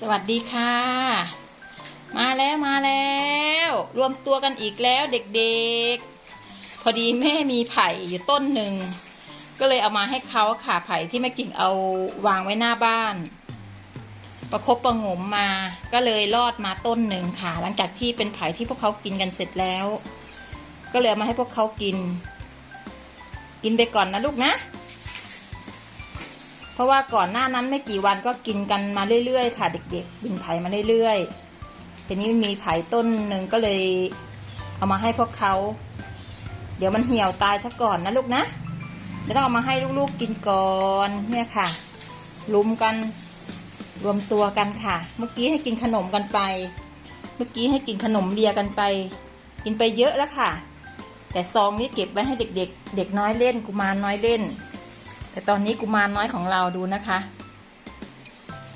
สวัสดีค่ะ มาแล้วมาแล้ว รวมตัวกันอีกแล้วเด็กๆ พอดีแม่มีไผ่อยู่ต้นหนึ่ง ก็เลยเอามาให้เขาค่ะไผ่ที่แม่กิ่งเอาวางไว้หน้าบ้าน ประคบประงมมา ก็เลยรอดมาต้นหนึ่งค่ะ หลังจากที่เป็นไผ่ที่พวกเขากินกันเสร็จแล้ว ก็เลยเอามาให้พวกเขากิน กินไปก่อนนะลูกนะ เพราะว่าก่อนหน้านั้นไม่กี่วันก็กินกันมาเรื่อยๆ ค่ะ เด็กๆบินไผ่มาเรื่อยๆทีนี้มีไผ่ต้นหนึ่งก็เลย เอามาให้พวกเขา เดี๋ยวมันเหี่ยวตายซะก่อนนะลูกนะเดี๋ยวต้องเอามาให้ลูกๆกินก่อนเนี่ยค่ะลุมกันรวมตัวกันค่ะ เมื่อกี้ให้กินขนมกันไป เมื่อกี้ให้กินขนมเลียกันไป กินไปเยอะแล้วค่ะ แต่ซองนี้เก็บไว้ให้เด็กๆ เด็กน้อยเล่นกุมารน้อยเล่น แต่ตอนนี้กุมารน้อยของเราดูนะคะ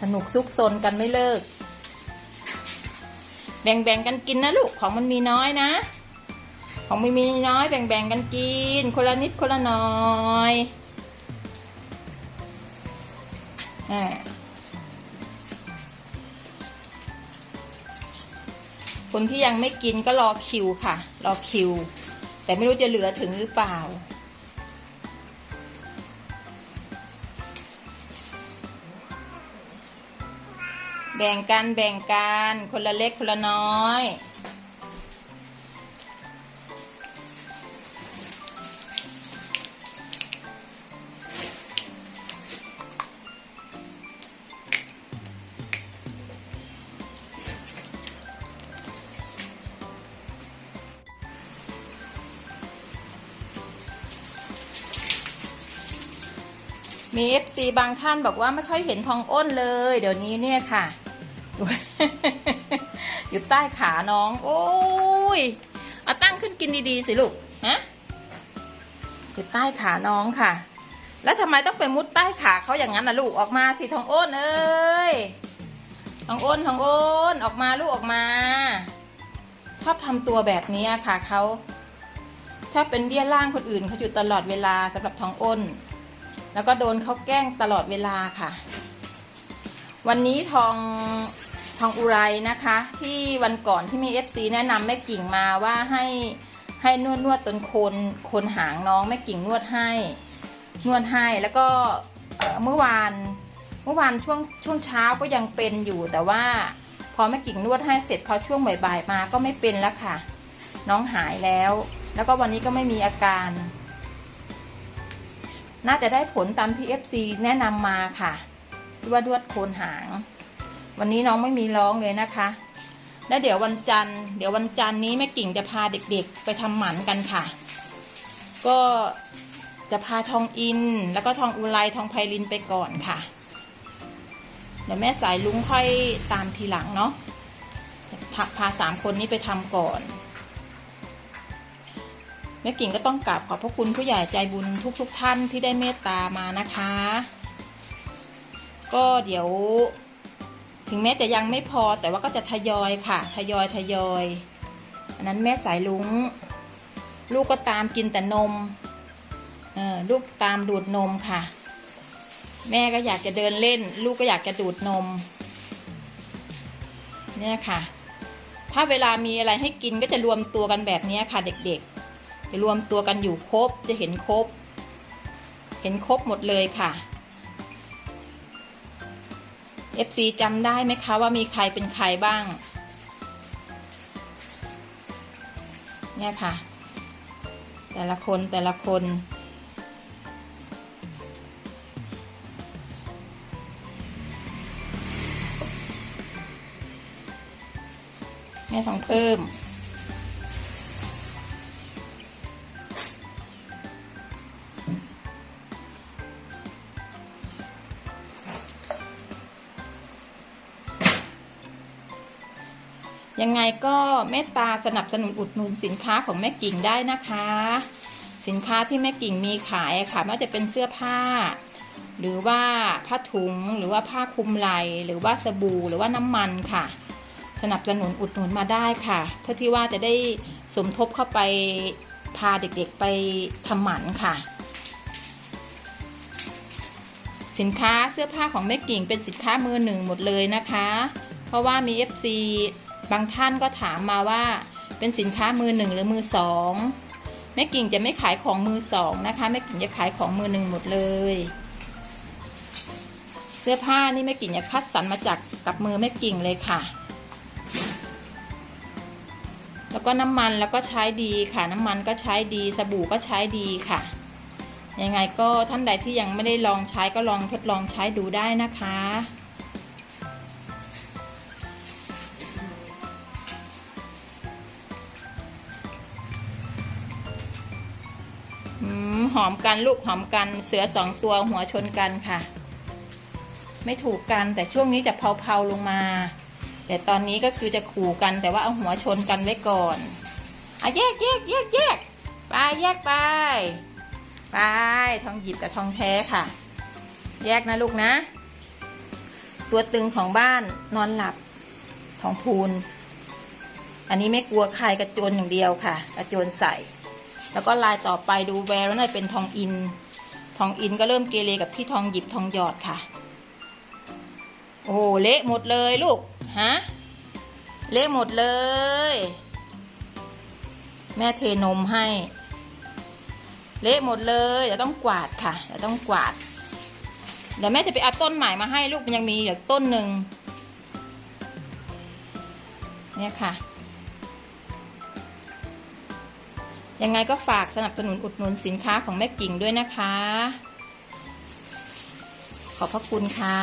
สนุกซุกซนกันไม่เลิก แบ่งๆกันกินนะลูกของมันมีน้อยนะ ของมันมีน้อยแบ่งๆกันกิน คนละนิดคนละน้อยอ่าคนที่ยังไม่กินก็รอคิวค่ะ รอคิว แต่ไม่รู้จะเหลือถึงหรือเปล่า แบ่งกันแบ่งกันคนละเล็กคนละน้อย มีเอฟซีบางท่านบอกว่าไม่ค่อยเห็นทองอ้นเลย เดี๋ยวนี้เนี่ยค่ะ อยู่ใต้ขาน้อง โอ้ยเอาตั้งขึ้นกินดีๆสิลูกฮะอยู่ใต้ขาน้องค่ะ แล้วทำไมต้องไปมุดใต้ขาเขาอย่างนั้นนะลูกออกมาสิทองอ้นเอ้ยทองอ้นทองอ้นออกมาลูกออกมาชอบทำตัวแบบนี้ค่ะเขาชอบเป็นเบี้ยล่างคนอื่นเขาอยู่ตลอดเวลาสำหรับทองอ้น แล้วก็โดนเขาแกล้งตลอดเวลาค่ะ วันนี้ทองทองอุไรนะคะ ที่วันก่อนที่มี FC แนะนำแม่กิ่งมาว่าให้ให้นวดนวดตนโคนโคนหางน้องแม่กิ่งนวดให้ นวดให้แล้วก็เอ่อเมื่อวานเมื่อวานช่วงช่วงเช้าก็ยังเป็นอยู่แต่ว่าพอแม่กิ่งนวดให้เสร็จพอช่วงบ่ายๆมาก็ไม่เป็นแล้วค่ะ น้องหายแล้ว แล้วก็วันนี้ก็ไม่มีอาการ น่าจะได้ผลตามที่ FC แนะนำมาค่ะว่าดวดโคนหาง วันนี้น้องไม่มีร้องเลยนะคะ แล้วเดี๋ยววันจันทร์เดี๋ยววันจันทร์นี้แม่กิ่งจะพาเด็กๆ ไปทำหมันกันค่ะ ก็จะพาทองอิน แล้วก็ทองอุไรทองไพลินไปก่อนค่ะ เดี๋ยวแม่สายลุงค่อยตามทีหลังเนาะพาสามคนนี้ไปทำก่อน แม่กิ่งก็ต้องกราบขอบพระคุณผู้ใหญ่ใจบุญทุกๆทท่านที่ได้เมตตามานะคะ ก็เดี๋ยว ถึงแม้จะยังไม่พอแต่ว่าก็จะทยอยค่ะ ทยอยทยอยอันนั้นแม่สายลุงลูกก็ตามกินแต่นมเออลูกตามดูดนมค่ะ แม่ก็อยากจะเดินเล่น ลูกก็อยากจะดูดนม เนี่ยค่ะ ถ้าเวลามีอะไรให้กินก็จะรวมตัวกันแบบนี้ค่ะเด็กๆ จะรวมตัวกันอยู่ครบจะเห็นครบ เห็นครบหมดเลยค่ะ FC จำได้ไหมคะว่ามีใครเป็นใครบ้าง เนี่ยค่ะ แต่ละคนแต่ละคนแม่ทองเพิ่ม ยังไงก็เมตตาสนับสนุนอุดหนุนสินค้าของแม่กิ่งได้นะคะ สินค้าที่แม่กิ่งมีขายค่ะไม่ว่าจะเป็นเสื้อผ้า หรือว่าผ้าถุงหรือว่าผ้าคลุมไหล่หรือว่าสบู่หรือว่าน้ำมันค่ะ สนับสนุนอุดหนุนมาได้ค่ะ เพื่อที่ว่าจะได้สมทบเข้าไปพาเด็กๆไปทำหมันค่ะสินค้าเสื้อผ้าของแม่กิ่งเป็นสินค้ามือหนึ่งหมดเลยนะคะ เพราะว่ามี FC บางท่านก็ถามมาว่าเป็นสินค้ามือหนึ่งหรือมือสองแม่กิ่งจะไม่ขายของมือสองนะคะแม่กิ่งจะขายของมือหนึ่งหมดเลย เสื้อผ้านี่แม่กิ่งจะคัดสรรมาจากกับมือแม่กิ่งเลยค่ะ แล้วก็น้ำมันแล้วก็ใช้ดีค่ะ น้ำมันก็ใช้ดี สบู่ก็ใช้ดีค่ะยังไงก็ท่านใดที่ยังไม่ได้ลองใช้ก็ลองทดลองใช้ดูได้นะคะ หอมกันลูกหอมกันเสือสองตัวหัวชนกันค่ะ ไม่ถูกกันแต่ช่วงนี้จะเผาๆลงมา แต่ตอนนี้ก็คือจะขู่กันแต่ว่าเอาหัวชนกันไว้ก่อนอะแยกแยกแยกแยกไปแยกไปไปทองหยิบกับทองแท้ค่ะ แยกนะลูกนะ ตัวตึงของบ้านนอนหลับทองพูน อันนี้ไม่กลัวใครกระโจนอย่างเดียวค่ะ กระโจนใส่ แล้วก็ลายต่อไปดูแววแล้วน่าจะเป็นทองอิน ทองอินก็เริ่มเกเรกับที่ทองหยิบทองหยอดค่ะ โอ้เละหมดเลยลูกฮะเละหมดเลย แม่เทนมให้ เละหมดเลยเดี๋ยวต้องกวาดค่ะเดี๋ยวต้องกวาดเดี๋ยวแม่จะไปเอาต้นใหม่มาให้ลูกมันยังมีอีกต้นหนึ่งเนี่ยค่ะ ยังไงก็ฝากสนับสนุนอุดหนุนสินค้าของแม่กิ่งด้วยนะคะ ขอบพระคุณค่ะ